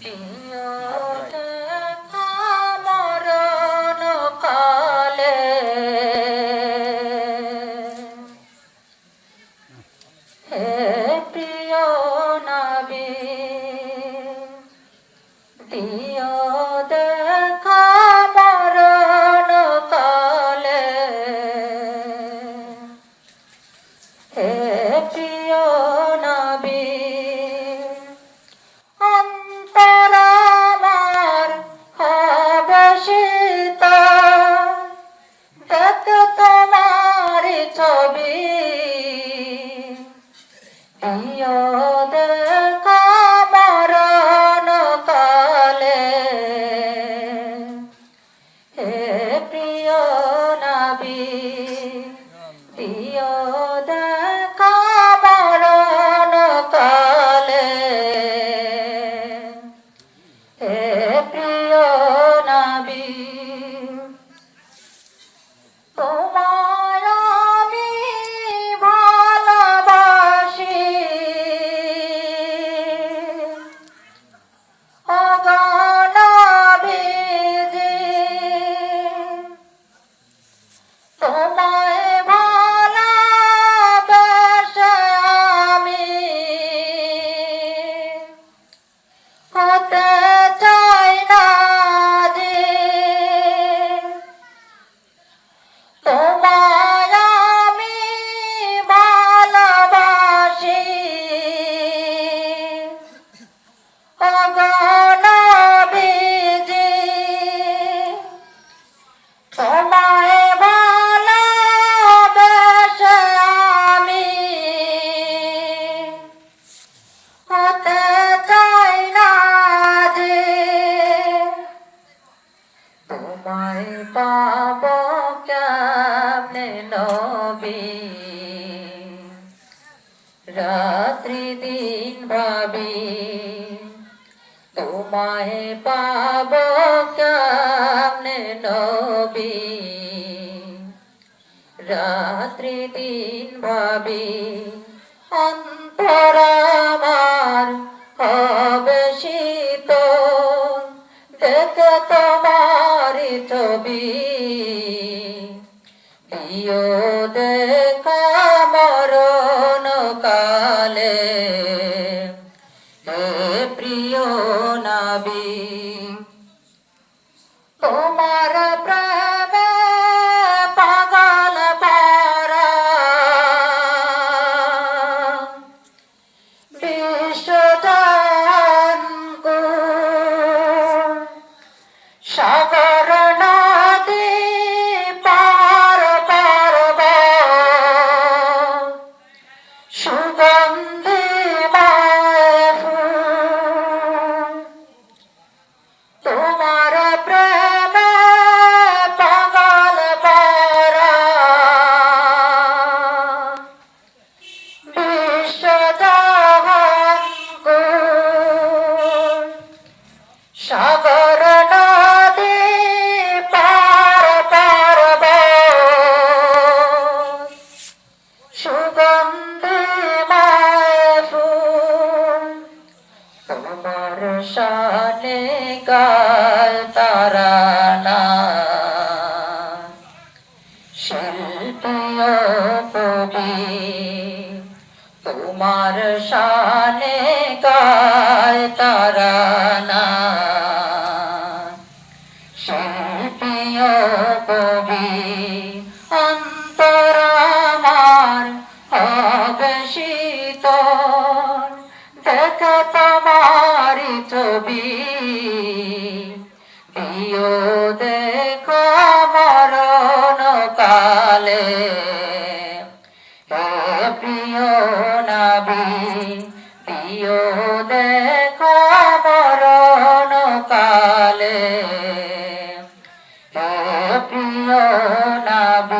Yeah. তোমার রাত্রি দিন ভাবি, তোমায় পাব কেমনে নবী? রাত্রি দিন ভাবি, অন্তর আমার হবে শীতল দেখে তোমারি ছবি দেখা হে প্রিয় নবী। তোমার শানে গায় তারানা। শিল্পীয় তোমার শানে গায় প্রিয় দেখো মরণ কালে প্রিয় নাবি প্রিয় দেখো মরণ কালে প্রিয় নাবি